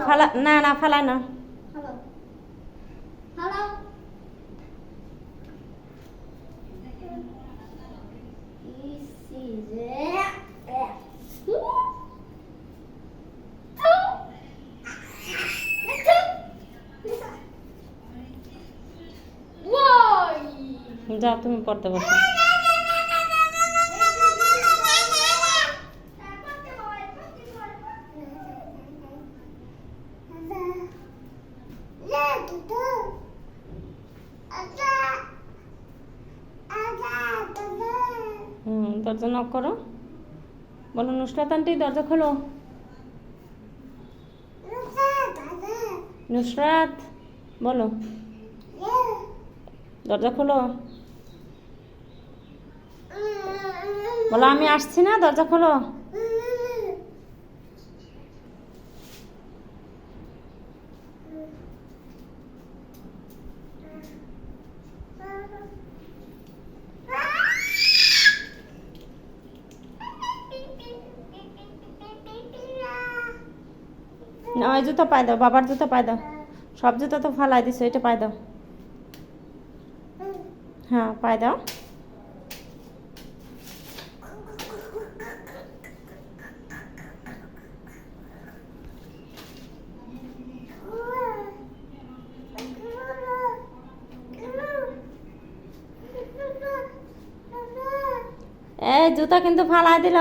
ফালা না না ফালা না যাও তুমি পড়তে বসো হুম, দরজা নক করো। বলো, নুসরাত আন্টি, দরজা খোলো। নুসরাত, বলো। দরজা খোলো। বলো, আমি আসছি না, দরজা খোলো। না ওই জুতো পাই দাও, বাবার জুতো পাই দাও। সব জুতো তো ফালাই দিছো, এটা পাই দাও। হ্যাঁ পাই দাও। এই জুতা কিন্তু ফালাই দিল।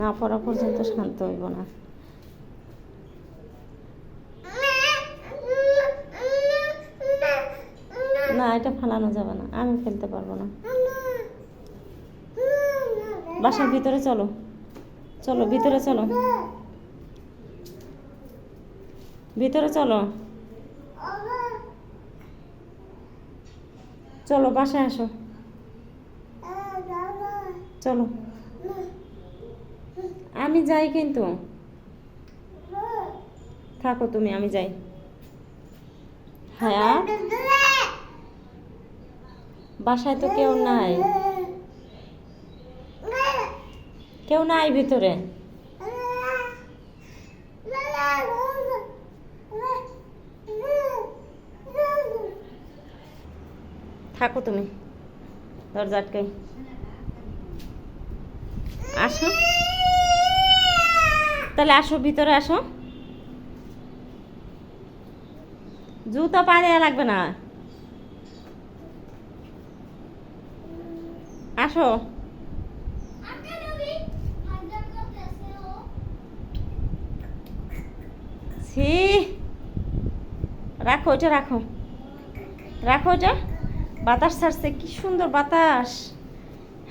না পড়া পর্যন্ত শান্ত হইব না। না, এটা ফালানো যাবে না। আমি ফেলতে পারব না। বাসার ভিতরে চলো। চলো, ভিতরে চলো। ভিতরে চলো। চলো, বাসায় আসো। চলো। আমি যাই কিন্তু। থাকো তুমি, আমি যাই। হ্যাঁ? বাসায় তো কেউ নাই। কেউ নাই ভিতরে। থাকো তুমি, দরজা আটকাই। আসো। তাহলে আসো, ভিতরে আসো। জুতো পা দেওয়া লাগবে না। আসো। ছি। রাখো ওটা রাখো। রাখো ওটা বাতাস ছাড়ছে, কি সুন্দর বাতাস।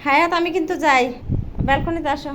হায়াত, আমি কিন্তু যাই। ব্যালকনিতে আসো।